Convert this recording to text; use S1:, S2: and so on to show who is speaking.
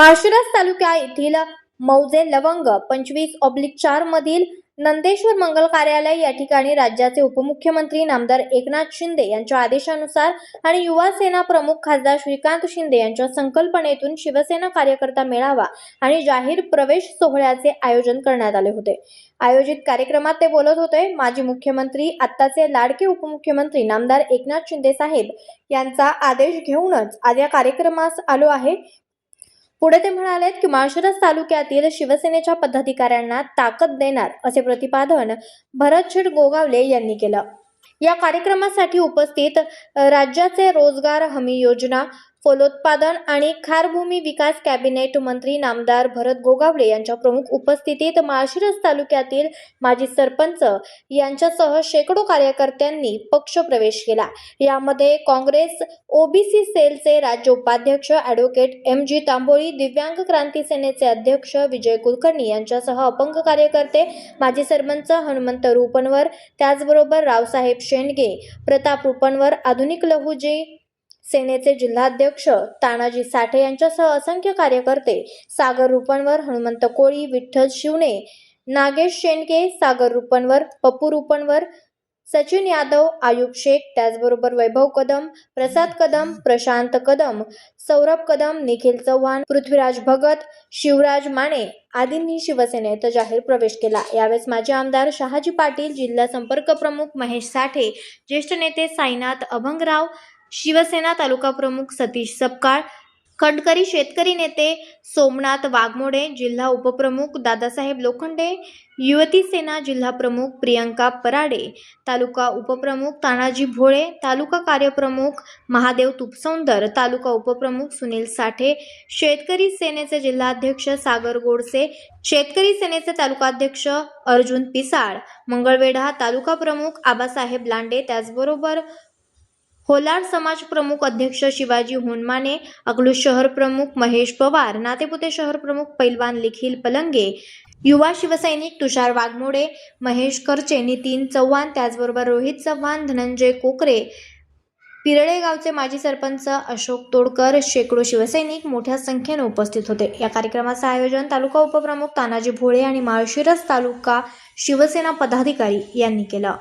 S1: माळशिरस तालुक्या येथील मौजे लवंग पंचवीस ऑब्लिक चार मधील नंदेश्वर मंगल कार्यालय या ठिकाणी राज्याचे उपमुख्यमंत्री नामदार एकनाथ शिंदे यांच्या आदेशानुसार आणि युवा सेना प्रमुख खासदार श्रीकांत शिंदे यांच्या संकल्पनेतून शिवसेना कार्यकर्ता मेळावा आणि जाहीर प्रवेश सोहळ्याचे आयोजन करण्यात आले होते. आयोजित कार्यक्रमात ते बोलत होते. माजी मुख्यमंत्री आत्ताचे लाडके उपमुख्यमंत्री नामदार एकनाथ शिंदे साहेब यांचा आदेश घेऊनच आज या कार्यक्रमास आलो आहे. पुढे ते म्हणाले की माळशिरस तालुक्यातील शिवसेनेच्या पदाधिकाऱ्यांना ताकद देणार असे प्रतिपादन भरत शेठ गोगावले यांनी केलं. या कार्यक्रमासाठी उपस्थित राज्याचे रोजगार हमी योजना फलोत्पादन आणि खारभूमी विकास कॅबिनेट मंत्री नामदार भरत गोगावडे यांच्या प्रमुख उपस्थितीत माळशिरस तालुक्यातील माजी सरपंच यांच्यासह शेकडो कार्यकर्त्यांनी पक्ष प्रवेश केला. यामध्ये काँग्रेस ओबीसी सेलचे राज्य उपाध्यक्ष ॲडव्होकेट एम जी तांबोळी दिव्यांग क्रांती सेनेचे अध्यक्ष विजय कुलकर्णी यांच्यासह अपंग कार्यकर्ते माजी सरपंच हनुमंत रुपनवर त्याचबरोबर रावसाहेब शेंडगे प्रताप रुपनवर आधुनिक लहुजी सेनेचे जिल्हाध्यक्ष तानाजी साठे यांच्यासह असंख्य कार्यकर्ते सागर रुपणवर हनुमंत कोळी विठ्ठल शिवणे नागेश शेंडके सागर रुपणवर पप्पू रुपणवर सचिन यादव आयुब शेख त्याचबरोबर वैभव कदम प्रसाद कदम प्रशांत कदम सौरभ कदम निखिल चव्हाण पृथ्वीराज भगत शिवराज माने आदींनी शिवसेनेत जाहीर प्रवेश केला. यावेळेस माजी आमदार शहाजी पाटील जिल्हा संपर्क प्रमुख महेश साठे ज्येष्ठ नेते साईनाथ अभंगराव शिवसेना तालुका प्रमुख सतीश सपकाळ खंडकरी शेतकरी नेते सोमनाथ वाघमोडे जिल्हा उपप्रमुख दादासाहेब लोखंडे युवती सेना जिल्हा प्रमुख प्रियंका पराडे तालुका उपप्रमुख तानाजी भोळे तालुका कार्यप्रमुख महादेव तुपसौंदर तालुका उपप्रमुख सुनील साठे शेतकरी सेनेचे जिल्हाध्यक्ष सागर गोडसे शेतकरी सेनेचे तालुकाध्यक्ष अर्जुन पिसाळ मंगळवेढा तालुका प्रमुख आबासाहेब लांडे त्याचबरोबर होलार समाज प्रमुख अध्यक्ष शिवाजी होनमाने अकलूज शहर प्रमुख महेश पवार नातेपुते शहर प्रमुख पैलवान निखिल पलंगे युवा शिवसैनिक तुषार वाघमोडे महेश करचे नितीन चव्हाण त्याचबरोबर रोहित चव्हाण धनंजय कोकरे पिरळे गावचे माजी सरपंच अशोक तोडकर शेकडो शिवसैनिक मोठ्या संख्येने उपस्थित होते. या कार्यक्रमाचं आयोजन तालुका उपप्रमुख तानाजी भोळे आणि माळशिरस तालुका शिवसेना पदाधिकारी यांनी केलं.